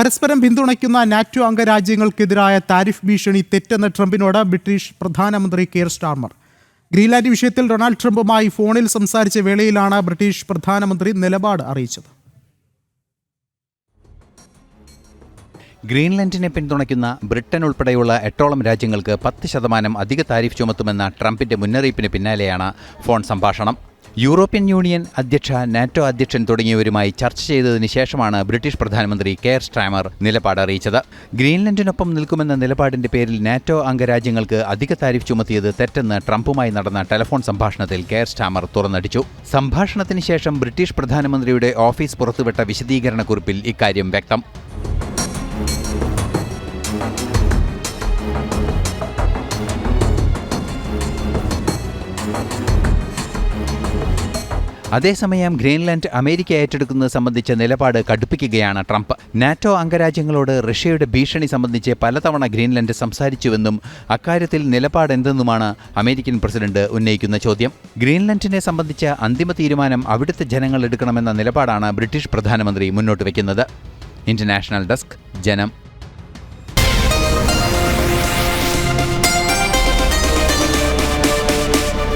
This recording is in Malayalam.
പരസ്പരം പിന്തുണയ്ക്കുന്ന നാറ്റോ അംഗരാജ്യങ്ങൾക്കെതിരായ താരിഫ് ഭീഷണി തെറ്റെന്ന ട്രംപിനോട് ബ്രിട്ടീഷ് പ്രധാനമന്ത്രി കെയർ സ്റ്റാർമർ. ഗ്രീൻലാൻഡ് വിഷയത്തിൽ ഡൊണാൾഡ് ട്രംപുമായി ഫോണിൽ സംസാരിച്ച വേളയിലാണ് ബ്രിട്ടീഷ് പ്രധാനമന്ത്രി നിലപാട് അറിയിച്ചത്. ഗ്രീൻലൻഡിനെ പിന്തുണയ്ക്കുന്ന ബ്രിട്ടൻ ഉൾപ്പെടെയുള്ള എട്ടോളം രാജ്യങ്ങൾക്ക് പത്ത് ശതമാനം അധിക താരിഫ് ചുമത്തുമെന്ന ട്രംപിന്റെ മുന്നറിയിപ്പിന് പിന്നാലെയാണ് ഫോൺ സംഭാഷണം. യൂറോപ്യൻ യൂണിയൻ അധ്യക്ഷ നാറ്റോ അധ്യക്ഷൻ തുടങ്ങിയവരുമായി ചർച്ച ചെയ്തതിനു ശേഷമാണ് ബ്രിട്ടീഷ് പ്രധാനമന്ത്രി കെയർ സ്ട്രാമർ നിലപാട് അറിയിച്ചത്. ഗ്രീൻലൻഡിനൊപ്പം നിൽക്കുമെന്ന നിലപാടിന്റെ പേരിൽ നാറ്റോ അംഗരാജ്യങ്ങൾക്ക് അധിക താരിഫ് ചുമത്തിയത് തെറ്റെന്ന് ട്രംപുമായി നടന്ന ടെലഫോൺ സംഭാഷണത്തിൽ കെയർ സ്ട്രാമർ തുറന്നടിച്ചു. സംഭാഷണത്തിന് ശേഷം ബ്രിട്ടീഷ് പ്രധാനമന്ത്രിയുടെ ഓഫീസ് പുറത്തുവിട്ട വിശദീകരണക്കുറിപ്പിൽ ഇക്കാര്യം വ്യക്തം. അതേസമയം ഗ്രീൻലാൻഡ് അമേരിക്ക ഏറ്റെടുക്കുന്നത് സംബന്ധിച്ച നിലപാട് കടുപ്പിക്കുകയാണ് ട്രംപ്. നാറ്റോ അംഗരാജ്യങ്ങളോട് റഷ്യയുടെ ഭീഷണി സംബന്ധിച്ച് പലതവണ ഗ്രീൻലാൻഡ് സംസാരിച്ചുവെന്നും അക്കാര്യത്തിൽ നിലപാട് എന്തെന്നുമാണ് അമേരിക്കൻ പ്രസിഡന്റ് ഉന്നയിക്കുന്ന ചോദ്യം. ഗ്രീൻലാൻഡിനെ സംബന്ധിച്ച അന്തിമ തീരുമാനം അവിടുത്തെ ജനങ്ങൾ എടുക്കണമെന്ന നിലപാടാണ് ബ്രിട്ടീഷ് പ്രധാനമന്ത്രി മുന്നോട്ട് വയ്ക്കുന്നത് ഇന്റർനാഷണൽ ഡെസ്ക് ജനം